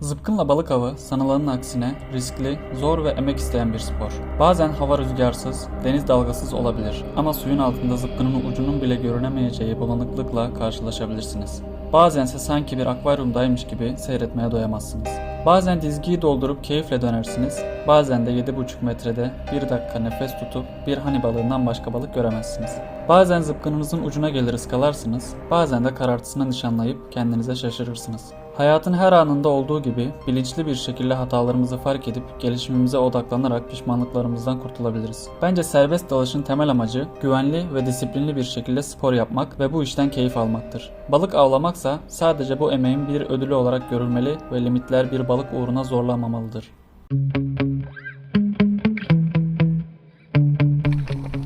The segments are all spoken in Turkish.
Zıpkınla balık avı sanılanın aksine riskli, zor ve emek isteyen bir spor. Bazen hava rüzgarsız, deniz dalgasız olabilir ama suyun altında zıpkının ucunun bile görünemeyeceği bulanıklıkla karşılaşabilirsiniz. Bazense sanki bir akvaryumdaymış gibi seyretmeye doyamazsınız. Bazen dizgiyi doldurup keyifle dönersiniz, bazen de 7,5 metrede bir dakika nefes tutup bir hani balığından başka balık göremezsiniz. Bazen zıpkınınızın ucuna gelir ıskalarsınız, bazen de karartısına nişanlayıp kendinize şaşırırsınız. Hayatın her anında olduğu gibi bilinçli bir şekilde hatalarımızı fark edip gelişimimize odaklanarak pişmanlıklarımızdan kurtulabiliriz. Bence serbest dalışın temel amacı güvenli ve disiplinli bir şekilde spor yapmak ve bu işten keyif almaktır. Balık avlamaksa sadece bu emeğin bir ödülü olarak görülmeli ve limitler bir balık uğruna zorlanmamalıdır.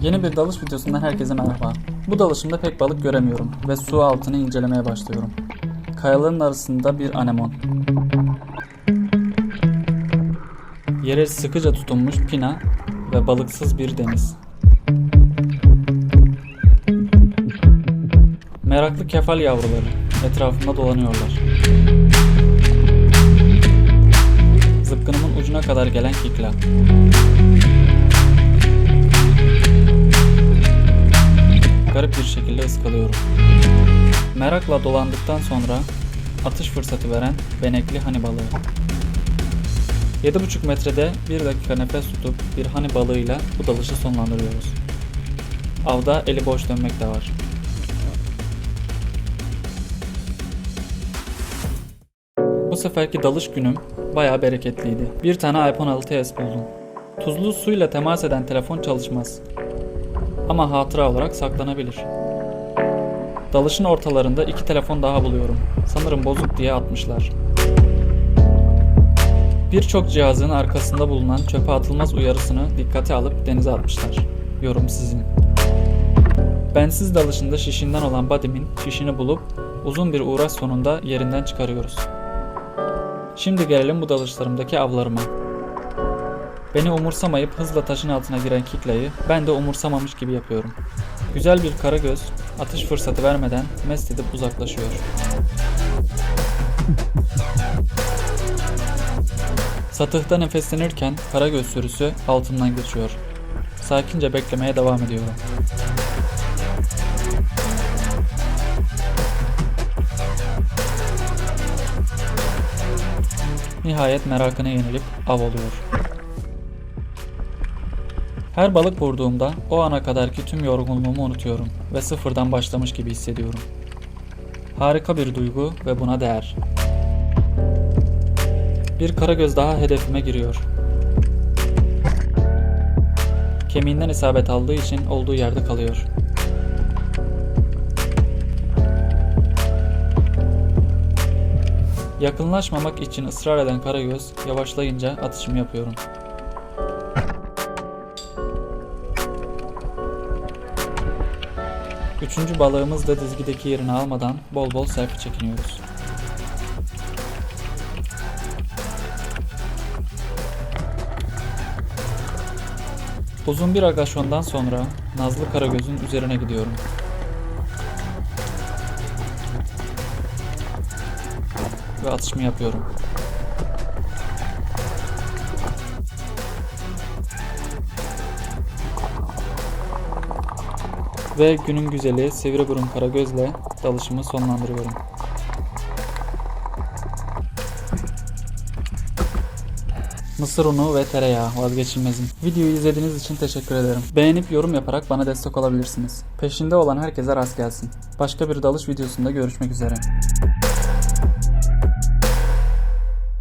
Yeni bir dalış videosundan herkese merhaba. Bu dalışımda pek balık göremiyorum ve su altını incelemeye başlıyorum. Kayaların arasında bir anemon. Yere sıkıca tutunmuş pina ve balıksız bir deniz. Meraklı kefal yavruları etrafında dolanıyorlar. Zıpkınımın ucuna kadar gelen kikla. Garip bir şekilde ıskalıyorum. Merakla dolandıktan sonra atış fırsatı veren benekli hani balığı. 7,5 metrede 1 dakika nefes tutup bir hani balığıyla bu dalışı sonlandırıyoruz. Avda eli boş dönmek de var. Bu seferki dalış günüm bayağı bereketliydi. Bir tane iPhone 6s buldum. Tuzlu suyla temas eden telefon çalışmaz. Ama hatıra olarak saklanabilir. Dalışın ortalarında iki telefon daha buluyorum. Sanırım bozuk diye atmışlar. Birçok cihazın arkasında bulunan çöpe atılmaz uyarısını dikkate alıp denize atmışlar. Yorum sizin. Bensiz dalışında şişinden olan bodymin şişini bulup uzun bir uğraş sonunda yerinden çıkarıyoruz. Şimdi gelelim bu dalışlarımdaki avlarıma. Beni umursamayıp hızla taşın altına giren kiklayı ben de umursamamış gibi yapıyorum. Güzel bir karagöz atış fırsatı vermeden mest edip uzaklaşıyor. Satıhta nefeslenirken karagöz sürüsü altından geçiyor. Sakince beklemeye devam ediyorum. Nihayet merakına yenilip av oluyor. Her balık vurduğumda o ana kadarki tüm yorgunluğumu unutuyorum ve sıfırdan başlamış gibi hissediyorum. Harika bir duygu ve buna değer. Bir karagöz daha hedefime giriyor. Kemiğinden isabet aldığı için olduğu yerde kalıyor. Yakınlaşmamak için ısrar eden karagöz yavaşlayınca atışımı yapıyorum. Üçüncü balığımız da dizgideki yerini almadan bol bol selfie çekiniyoruz. Uzun bir agaşondan sonra Nazlı Karagöz'ün üzerine gidiyorum. Ve atışımı yapıyorum. Ve günün güzeli sivri burun karagözle dalışımı sonlandırıyorum. Mısır unu ve tereyağı vazgeçilmezim. Videoyu izlediğiniz için teşekkür ederim. Beğenip yorum yaparak bana destek olabilirsiniz. Peşinde olan herkese rast gelsin. Başka bir dalış videosunda görüşmek üzere.